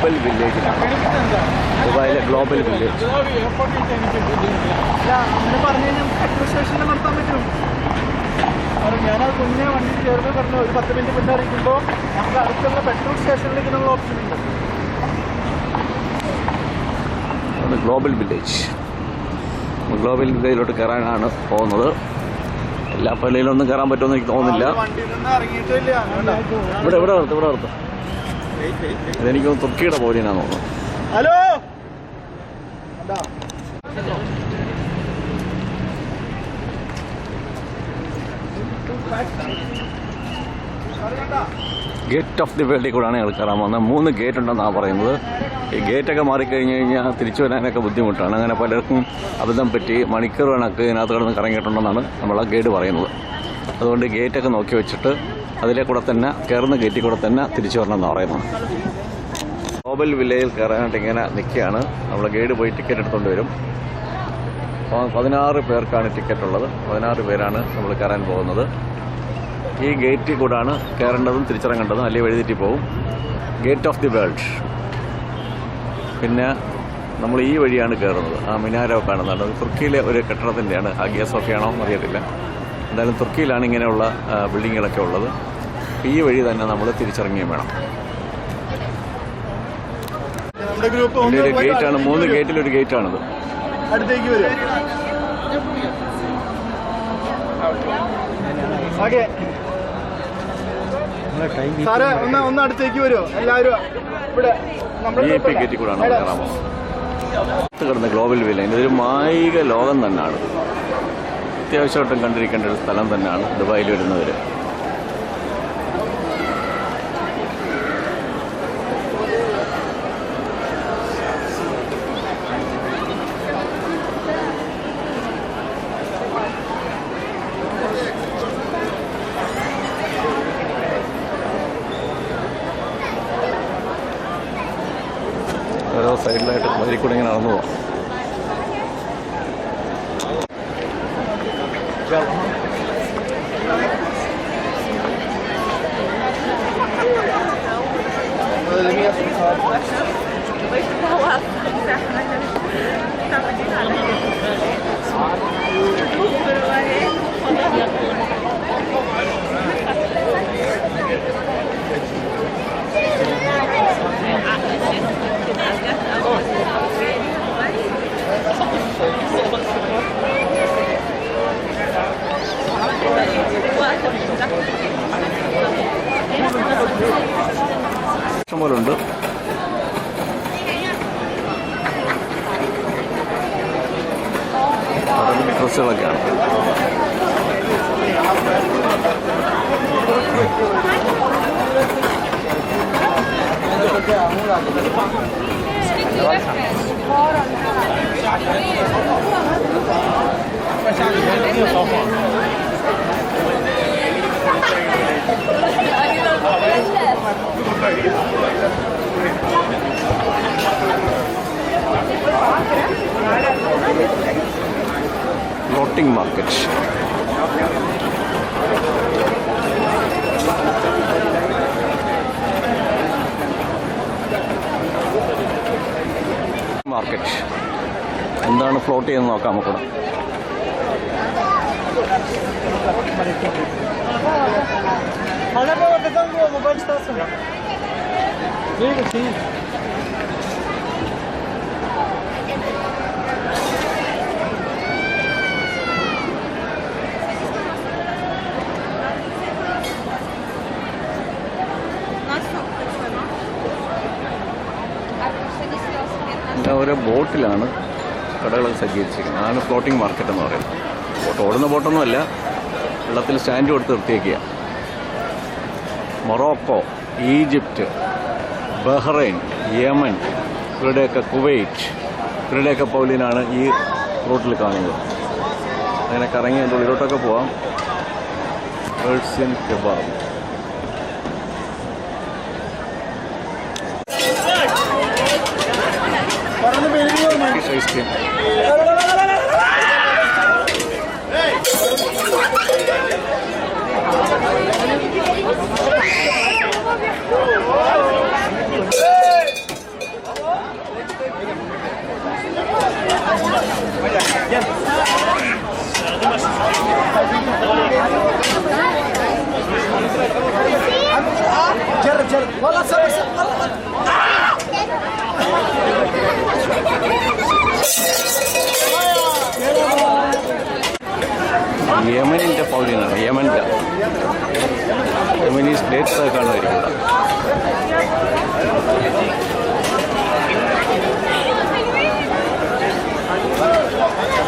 Global വില്ലേജിലാണ് ദുബായിലെ global village ഞാനത് മുന്നേ വണ്ടി ചേർന്ന് പറഞ്ഞു ഒരു പത്ത് മിനിറ്റ് മുന്നേ അറിയിക്കുമ്പോൾ നമുക്ക് അടുത്തുള്ള പെട്രോൾ സ്റ്റേഷനിലേക്ക് എന്നുള്ള ഓപ്ഷൻ ഉണ്ട്. ഗ്ലോബൽ വില്ലേജ് ഗ്ലോബൽ വില്ലേജിലോട്ട് കയറാനാണ് പോകുന്നത്. എല്ലാ പള്ളിയിലൊന്നും കയറാൻ പറ്റുമെന്ന് എനിക്ക് തോന്നുന്നില്ല. ഇവിടെ ഇവിടെ നിർത്ത് ഇവിടെ നിർത്ത്. തോന്നുന്നു തുർക്കിയുടെ പോലെയാണെന്ന് തോന്നുന്നു ഹലോ? ഗേറ്റ് ഓഫ് ദി വേൾഡിൽ കൂടെ ഞങ്ങൾ കയറാൻ വന്നത് മൂന്ന് ഗേറ്റ് ഉണ്ടെന്നാണ് പറയുന്നത്. ഈ ഗേറ്റൊക്കെ മാറിക്കഴിഞ്ഞ് കഴിഞ്ഞാൽ തിരിച്ചു വരാനൊക്കെ ബുദ്ധിമുട്ടാണ്. അങ്ങനെ പലർക്കും അബദ്ധം പറ്റി മണിക്കൂർ കണക്ക് ഇതിനകത്ത് കിടന്ന് കറങ്ങിയിട്ടുണ്ടെന്നാണ് നമ്മൾ ആ ഗൈഡ് പറയുന്നത്. അതുകൊണ്ട് ഗേറ്റൊക്കെ നോക്കി വെച്ചിട്ട് അതിലെ കൂടെ തന്നെ കയറുന്ന ഗേറ്റിൽ കൂടെ തന്നെ തിരിച്ചു വരണം എന്ന് പറയുന്നത് ഗ്ലോബൽ വില്ലേജിൽ കയറാനായിട്ട് ഇങ്ങനെ നിൽക്കുകയാണ്. നമ്മൾ ഗൈഡ് പോയി ടിക്കറ്റ് എടുത്തുകൊണ്ട് വരും. പതിനാറ് പേർക്കാണ് ടിക്കറ്റ് ഉള്ളത്. പതിനാറ് പേരാണ് നമ്മൾ കയറാൻ പോകുന്നത്. ഈ ഗേറ്റിൽ കൂടാണ് കയറേണ്ടതും തിരിച്ചിറങ്ങേണ്ടതും. അല്ലെങ്കിൽ എഴുതിയിട്ട് പോകും ഗേറ്റ് ഓഫ് ദി വേൾഡ് പിന്നെ നമ്മൾ ഈ വഴിയാണ് കയറുന്നത് ആ മിനാരോ കാണുന്നുണ്ട്. തുർക്കിയിലെ ഒരു കെട്ടിടത്തിന്റെയാണ് ആ ഗ്യാസ് സോഫിയാണോ എന്നറിയത്തില്ല എന്തായാലും തുർക്കിയിലാണ് ഇങ്ങനെയുള്ള ബിൽഡിങ്ങുകളൊക്കെ ഉള്ളത്. ഈ വഴി തന്നെ നമ്മൾ തിരിച്ചിറങ്ങിയും വേണം. ഒരു ഗേറ്റാണ് മൂന്ന് ഗേറ്റിലൊരു ഗേറ്റാണിത് അടുത്തേക്ക് വരും. സാറേ ഒന്ന് ഒന്ന് അടുത്തേക്ക് വരുമോ എല്ലാവരും ഇവിടെ ഗേറ്റിൽ കൂടാണ് കിടന്ന ഗ്ലോബൽ വില്ല ഇതൊരു മായിക ലോകം തന്നെയാണ്. അത്യാവശ്യമായിട്ടും കണ്ടിരിക്കേണ്ട ഒരു സ്ഥലം തന്നെയാണ് ദുബായിൽ വരുന്നവർ ഓരോ സൈഡിലായിട്ട് വഴി കൂടെ ഇങ്ങനെ നടന്നു പോവാം. ഇഷ്ടംപോലെ ഉണ്ട് അറബിക് ഡ്രസ്സുകളൊക്കെയാണ് ഫ്ലോട്ടിംഗ് മാർക്കറ്റ് മാർക്കറ്റ് എന്താണ് ഫ്ലോട്ട് ചെയ്യുന്നത് നോക്കാം നമുക്ക് było, bo będzie ബോട്ടിലാണ് കടകളൊക്കെ സജ്ജീകരിച്ചിരിക്കുന്നത്. അതാണ് ഫ്ലോട്ടിംഗ് മാർക്കറ്റ് എന്ന് പറയുന്നത്. ബോട്ട് ഓടുന്ന ബോട്ടൊന്നുമല്ല വെള്ളത്തിൽ സ്റ്റാൻഡ് കൊടുത്ത് നിർത്തിയേക്കുക. മൊറോക്കോ ഈജിപ്റ്റ് ബഹ്റൈൻ യമൻ ഇവരുടെയൊക്കെ കുവൈറ്റ് ഇവരുടെയൊക്കെ പൗലിനാണ് ഈ റൂട്ടിൽ കാണുന്നത്. അങ്ങനെ കറങ്ങി അതിന്റെ ഉള്ളിലോട്ടൊക്കെ പോവാം. പേഴ്സ്യൻ കെബാബ് جرب جرب والله سوي യമനിൻ്റെ പൗലിനാണ് യമൻ്റെ യമനീസ് ഡേറ്റ്സ് കാണുമായിരിക്കും Ja.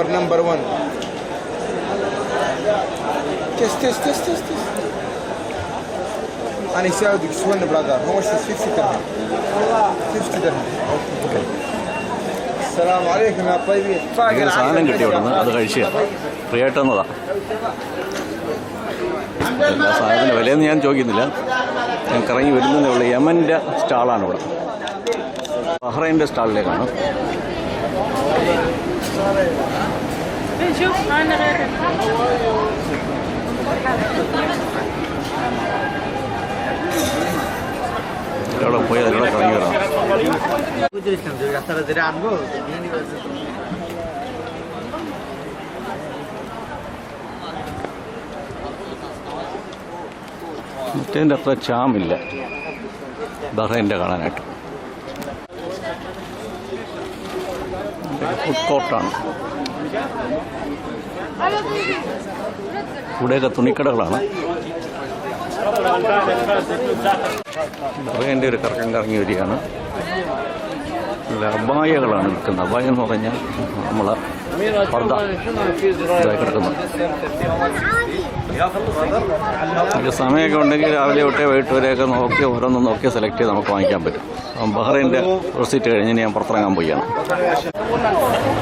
هاني نمبر نمبر 1 تست تست تست تست أنا يساعدك سوين برادر هو مش 50 درهم 50 درهم أوكي. السلام عليكم يا طيبين ഒരു സാധനം കിട്ടി അവിടെ നിന്ന് അത് കഴിക്കുക ഫ്രീ ആയിട്ട് തന്നതാ എല്ലാ സാധനത്തിൻ്റെ വിലയൊന്നും ഞാൻ ചോദിക്കുന്നില്ല ഞാൻ കറങ്ങി വരുന്നതേ ഉള്ളൂ യമൻ്റെ സ്റ്റാളാണ് ഇവിടെ ബഹ്റൈൻ്റെ സ്റ്റാളിലേക്കാണ് Bonjour, Anne Claro, voy a dejar la cañera. മുത്തേന്റെ അത്ര ചാമില്ല ബഹ്റൈന്റെ കാണാനായിട്ട് ഫുഡ് കോർട്ടാണ് ഇവിടെയൊക്കെ തുണിക്കടകളാണ്. ബഹ്റൈന്റെ ഒരു കറക്കം കറങ്ങി വരികയാണ്. നല്ല അബായകളാണ് നിൽക്കുന്നത്. അബായ എന്ന് പറഞ്ഞാൽ നമ്മളെ പർദ്ദ ഇതായി കിടക്കുന്നു നമുക്ക് സമയമൊക്കെ ഉണ്ടെങ്കിൽ രാവിലെ തൊട്ടേ വൈകിട്ട് വരെയൊക്കെ നോക്കി ഓരോന്നും നോക്കി സെലക്ട് ചെയ്ത് നമുക്ക് വാങ്ങിക്കാൻ പറ്റും. ബഹ്റൈന്റെ റെസിറ്റ് കഴിഞ്ഞ് ഞാൻ പുറത്തിറങ്ങാൻ പോയാണ്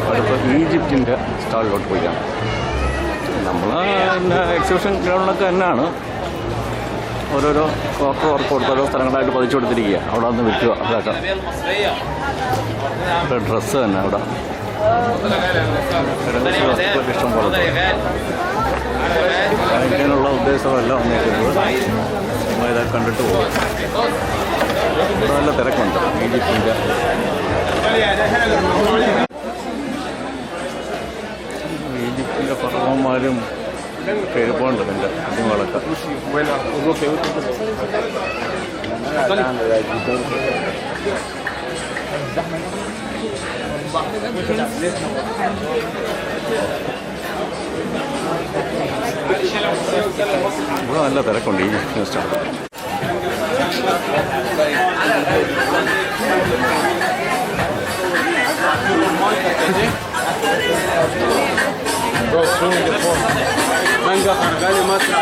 അടുത്ത ഈജിപ്തിന്റെ സ്റ്റാളിലോട്ട് പോയാണ് നമ്മൾ എക്സിബിഷൻ ഗ്രൗണ്ടിലൊക്കെ തന്നെയാണ്. ഓരോരോ ക്വാർട്ടർ വർക്ക് കൊടുത്ത് ഓരോ സ്ഥലങ്ങളായിട്ട് പതിച്ചു കൊടുത്തിരിക്കുക അവിടെ വന്ന് വിൽക്കുക അതൊക്കെ. ഡ്രസ്സ് തന്നെ അവിടെ. ഇഷ്ടം പോലെ ഉണ്ട്. വാങ്ങിക്കാനുള്ള ഉദ്ദേശമല്ല വന്നേക്കുന്നത് നമ്മൾ ഇതാ കണ്ടിട്ട് പോകും. നല്ല തിരക്കുണ്ട്. ഈജിപ്തിന്റെ. ഈജിപ്തിന്റെ പറവന്മാരും ഒക്കെ എഴുപ്പമുണ്ട് എന്റെ കുഞ്ഞുങ്ങളൊക്കെ ಎಲ್ಲ ತರಕೊಂಡು start Bro, throw in the phone. Manga, Argali, Matra.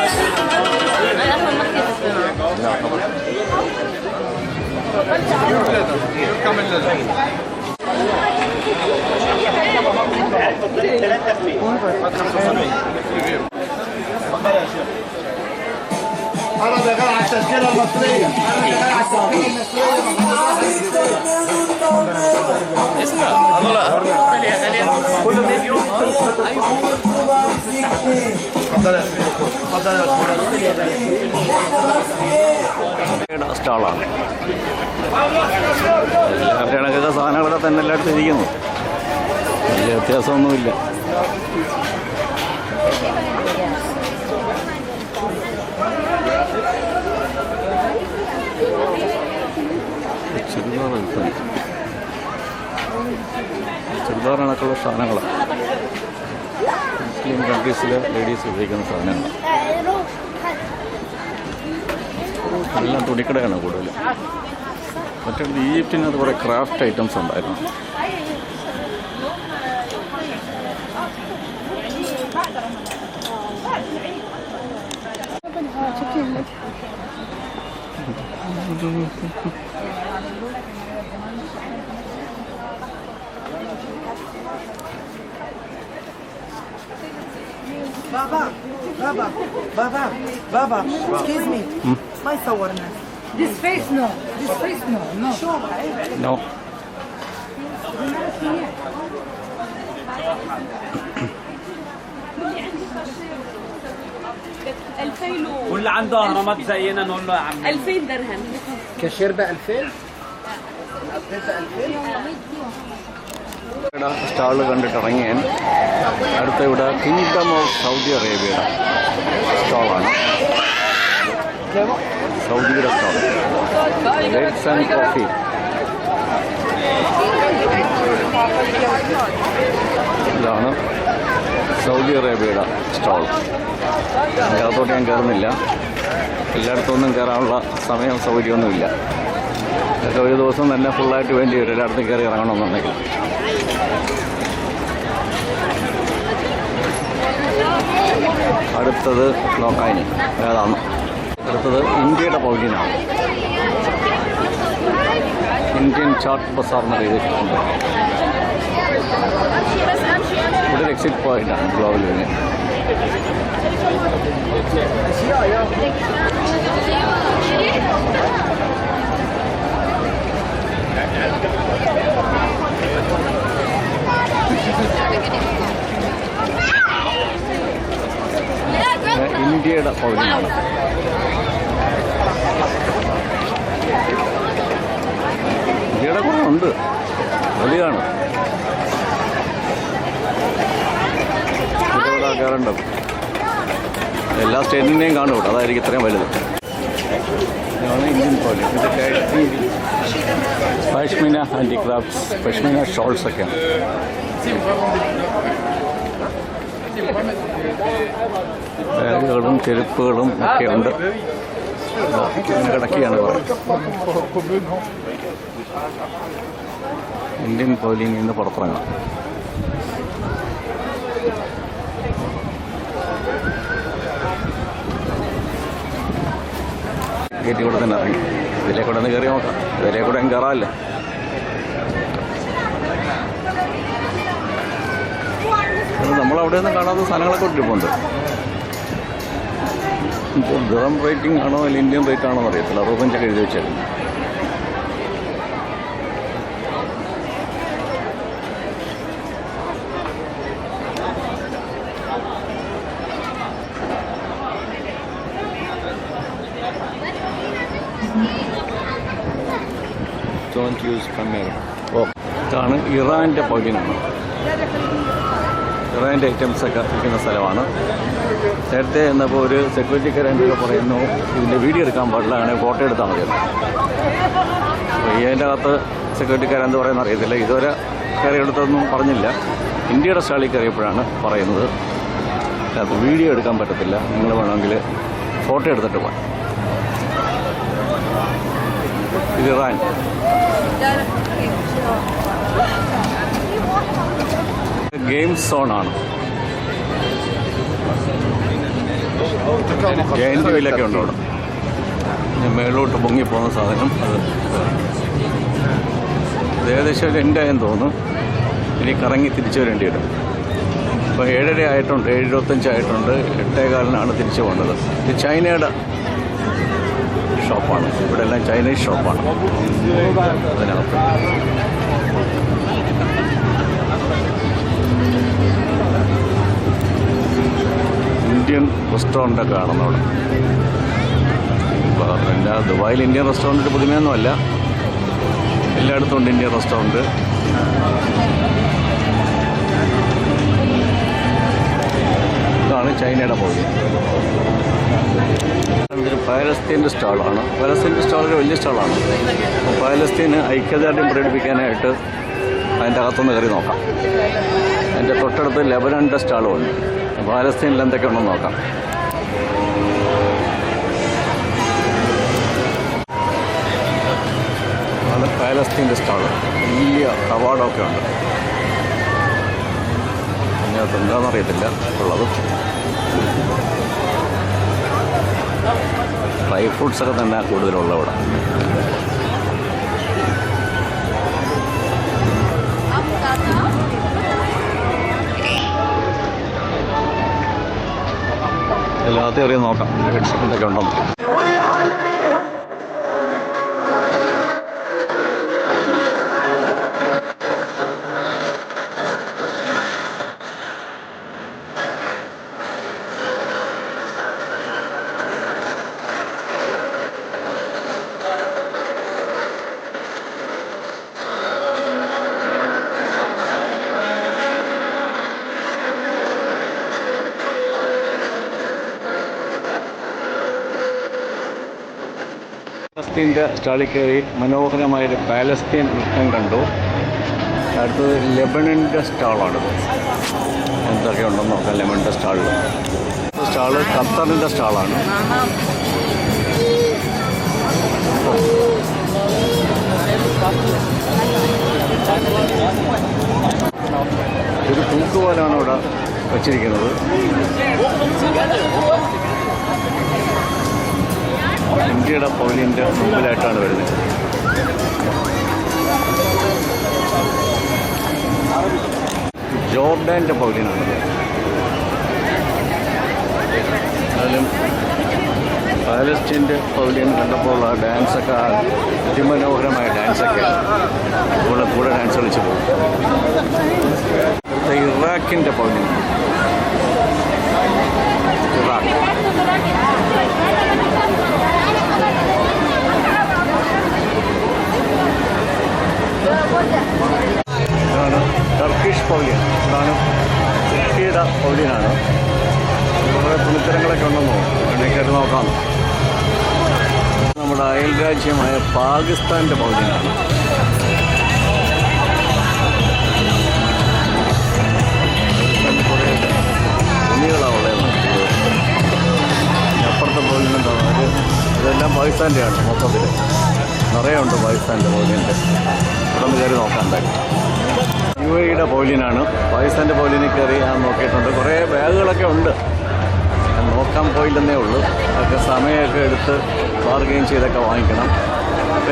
لا طبعا كم ثلاثة തിരക്കുണ്ട് ഈജിപ്തിൻ്റെ സ്റ്റാൾ أنا بغير على التشكيلة المصرية أنا بغير على التشكيلة المصرية സ്റ്റാളാണ് എല്ലാവരുടെ കണക്കൊക്കെ സാധനങ്ങളൊക്കെ തന്നെ എല്ലായിടത്തും ഇരിക്കുന്നു വലിയ വ്യത്യാസമൊന്നുമില്ല വിൽപ്പന ചുരിദാർ കണക്കുള്ള സാധനങ്ങളാണ് മുസ്ലിം കൺട്രീസിലെ ലേഡീസ് ഉപയോഗിക്കുന്ന സാധനങ്ങളാണ് എല്ലാം തുണിക്കടയാണ് കൂടുതലും. മറ്റേ ഈജിപ്തിനകത്ത് കുറേ ക്രാഫ്റ്റ് ഐറ്റംസ് ഉണ്ടായിരുന്നു. بابا بابا بابا بابا اكسكيوز مي ما يصورنا ذيس فيس نو ذيس فيس نو نو face no. No. No. واللي عنده اهرامات زينا نقول له يا عم 2000 درهم. كاشير ب 2000 stall കണ്ടിട്ട് ഇറങ്ങിയ അടുത്ത ഇവിടെ കിങ്ഡം ഓഫ് സൗദി അറേബ്യയുടെ സ്റ്റാളാണ്. സൗദിയുടെ സ്റ്റാൾ ആൻഡ് കോഫി. ഇതാണ് സൗദി അറേബ്യയുടെ സ്റ്റാൾ. അതിനകത്തോട്ട് ഞാൻ കയറുന്നില്ല. എല്ലായിടത്തൊന്നും കയറാനുള്ള സമയം സൗകര്യമൊന്നുമില്ല ഇതൊക്കെ ഒരു ദിവസം തന്നെ ഫുള്ളായിട്ട് വേണ്ടി വരും. എല്ലായിടത്തും കയറി ഇറങ്ങണമെന്നുണ്ടെങ്കിൽ അടുത്തത് നോക്കാനി ഏതാണ്? അടുത്തത് ഇന്ത്യയുടെ പൗലിനാണ് ഇന്ത്യൻ ചാർട്ട് ബസാർ എന്ന് എഴുതിയിട്ടുണ്ട് ഇവിടെ എക്സിറ്റ് പോയിന്റാണ് ഗ്ലോബൽ യൂണിയൻ. ഇന്ത്യയുടെ പൗരനാണ് ഇന്ത്യയുടെ കുറവുണ്ട് വലിയാണ്. എല്ലാ സ്റ്റേറ്റിന്റെയും കാണും അതായിരിക്കും ഇത്രയും വലുത്. ഇതാണ് ഇന്ത്യൻ പോലെ ഇത് കാശ്മീരി ഹാൻഡിക്രാഫ്റ്റ്സ് പഷ്മിന ഷോൾസ് ഒക്കെയാണ് ബാഗുകളും ചെരുപ്പുകളും ഒക്കെ ഉണ്ട്. കിടക്കുകയാണ് ഇന്ത്യൻ പൗലിയിൽ നിന്ന് പുറത്തിറങ്ങാം ഗേറ്റിൽ കൂടെ തന്നെ ഇറങ്ങി. ഇതിലെ കൂടെ ഒന്ന് കയറി നോക്കാം. ഇതിലെ കൂടെ അങ്ങ് കയറാമല്ലോ നമ്മളവിടെ നിന്ന് കാണാത്ത സാധനങ്ങളൊക്കെ ഇട്ടിട്ടുണ്ട് ഇപ്പോൾ ദിറം റേറ്റിംഗ് ആണോ അല്ലെങ്കിൽ ഇന്ത്യൻ റേറ്റ് ആണോ എന്നറിയത്തില്ല അറുപത്തഞ്ചൊക്കെ എഴുതി വെച്ചായിരുന്നു ഡോണ്ട് യൂസ് കമ്മീർ ഓ ഇതാണ് ഇറാന്റെ പകുതിയാണ് ഇറാന്റെ ഐറ്റംസ് ഒക്കെ വിൽക്കുന്ന സ്ഥലമാണ്. നേരത്തെ എന്നപ്പോൾ ഒരു സെക്യൂരിറ്റിക്കാരന്റെ പറയുന്നു ഇതിന്റെ വീഡിയോ എടുക്കാൻ പാടില്ല അങ്ങനെ ഫോട്ടോ എടുത്താൽ മതി. അതിന്റെ അകത്ത് സെക്യൂരിറ്റിക്കാരെന്ത് പറയുന്ന അറിയത്തില്ല. ഇതുവരെ കയറി എടുത്തതൊന്നും പറഞ്ഞില്ല. ഇന്ത്യയുടെ സ്റ്റാളിൽ കയറിയപ്പോഴാണ് പറയുന്നത്. അത് വീഡിയോ എടുക്കാൻ പറ്റത്തില്ല. നിങ്ങൾ വേണമെങ്കിൽ ഫോട്ടോ എടുത്തിട്ട് പോകാം. ഇറാൻ ഗെയിം സോണാണ് ജയന്റ് വീലൊക്കെ ഉണ്ട് അവിടെ? മേളിലോട്ട് പൊങ്ങി പോകുന്ന സാധനം അത്. ഏകദേശം എന്റെ എൻഡായെന്ന് തോന്നുന്നു. ഇനി കറങ്ങി തിരിച്ചു വരേണ്ടി വരും. ഇപ്പോൾ ഏഴര ആയിട്ടുണ്ട് ഏഴ് ഇരുപത്തഞ്ചായിട്ടുണ്ട് എട്ടേകാലിനാണ് തിരിച്ചു പോകേണ്ടത്. ഇത് ചൈനയുടെ ഷോപ്പാണ്. ഇവിടെ എല്ലാം ചൈനീസ് ഷോപ്പാണ്. അതിനകത്ത് ഇന്ത്യൻ റെസ്റ്റോറന്റൊക്കെ കാണുന്നു അവിടെ. എല്ലാ ദുബായിൽ ഇന്ത്യൻ റെസ്റ്റോറന്റ് പുതുമയൊന്നുമല്ല. എല്ലായിടത്തും ഉണ്ട് ഇന്ത്യൻ റെസ്റ്റോറന്റ് ഇതാണ് ചൈനയുടെ പോയി ഇതൊരു പാലസ്തീന്റെ സ്റ്റാളാണ്. പാലസ്തീന്റെ സ്റ്റാൾ ഒരു വലിയ സ്റ്റാളാണ്. അപ്പോൾ പാലസ്തീന് ഐക്യദാർഢ്യം പ്രകടിപ്പിക്കാനായിട്ട് അതിന്റെ അകത്തുനിന്ന് കയറി നോക്കാം. അതിന്റെ തൊട്ടടുത്ത് ലെബനന്റെ സ്റ്റാളും ഉണ്ട്. പാലസ്തീനിൽ എന്തൊക്കെ നോക്കാം. പാലസ്തീന്റെ സ്റ്റാൾ വലിയ കവാടമൊക്കെ ഉണ്ട്. അതിനകത്ത് എന്താണെന്നറിയത്തില്ല ഉള്ളത്. ഡ്രൈ ഫ്രൂട്ട്സ് ഒക്കെ തന്നെ കൂടുതലുള്ള ഇവിടെ എല്ലാത്തെയും അറിയാൻ നോക്കാം. ഹെഡ്സെറ്റൊക്കെ ഉണ്ടെന്ന് പാലസ്തീന്റെ സ്റ്റാളിൽ കയറി മനോഹരമായൊരു പാലസ്തീൻ നൃത്തം കണ്ടു. അടുത്തത് ലെബണിന്റെ സ്റ്റാളാണിത്. എന്തൊക്കെ ഉണ്ടെന്ന് നോക്കാം ലെബണിന്റെ സ്റ്റാളിൽ സ്റ്റാൾ ഖത്തറിന്റെ സ്റ്റാളാണ്. ഒരു തൂക്കുപോലാണ് ഇവിടെ വച്ചിരിക്കുന്നത്. ഇന്ത്യയുടെ പൗലിന്റെ മുമ്പിലായിട്ടാണ് വരുന്നത്. ജോർഡാന്റെ പൗലിനാണ് എന്നാലും പാലസ്റ്റീന്റെ പൗലിയൻ കണ്ടപ്പോൾ ആ ഡാൻസൊക്കെ അതിമനോഹരമായ ഡാൻസൊക്കെ കൂടെ കൂടെ ഡാൻസ് കളിച്ച് പോകും. ഇറാഖിന്റെ പൗലിയൻ ഇറാഖ് ഇതാണ് ടർക്കിഷ് പൗലിയൻ ഇതാണ് തുർക്കിയുടെ പൗലിയനാണ് കുറേ തുണിത്തരങ്ങളൊക്കെ ഉണ്ടെന്നോ? വേണമെങ്കിൽ നോക്കാം. നമ്മുടെ അയൽ രാജ്യമായ പാകിസ്ഥാന്റെ പൗലിയനാണ് ഇതെല്ലാം പാകിസ്ഥാന്റെയാണ് മൊത്തത്തിൽ. നിറയെ ഉണ്ട് പാകിസ്ഥാന്റെ പോലീന്റെ ഇവിടെ കയറി എന്തായാലും. യു എയുടെ പൗലിനാണ് പാകിസ്ഥാന്റെ പൗലിനിൽ കയറി ഞാൻ നോക്കിയിട്ടുണ്ട്. കുറേ ബാഗുകളൊക്കെ ഉണ്ട്. നോക്കാൻ പോയില്ലെന്നേ ഉള്ളൂ. അതൊക്കെ സമയമൊക്കെ എടുത്ത് ബാർഗെയിൻ ചെയ്തൊക്കെ വാങ്ങിക്കണം.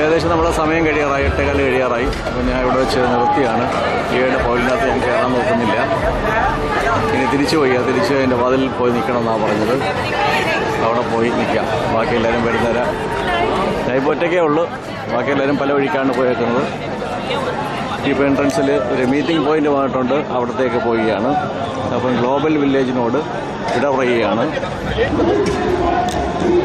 ഏകദേശം നമ്മുടെ സമയം കഴിയാറായി എട്ടേകാൽ കഴിയാറായി. അപ്പോൾ ഞാൻ ഇവിടെ വെച്ച് നിർത്തിയാണ്. യു എയുടെ പൗലിനകത്ത് ഞാൻ കയറാൻ നോക്കുന്നില്ല. ഇനി തിരിച്ചു പോയി. തിരിച്ച് അതിന്റെ വാതിലിൽ പോയി നിൽക്കണം എന്നാണ് പറഞ്ഞത്. അവിടെ പോയി നിൽക്കാം ബാക്കി എല്ലാവരും വരുന്നേരം ഞാൻ ഒറ്റയ്ക്കേ ഉള്ളൂ. ബാക്കി എല്ലാവരും പല വഴിക്കാണ് പോയേക്കുന്നത് ഇപ്പോൾ എൻട്രൻസിൽ ഒരു മീറ്റിംഗ് പോയിന്റ് വന്നിട്ടുണ്ട്. അവിടത്തേക്ക് പോവുകയാണ്. അപ്പം ഗ്ലോബൽ വില്ലേജിനോട് ഇട പറയുകയാണ്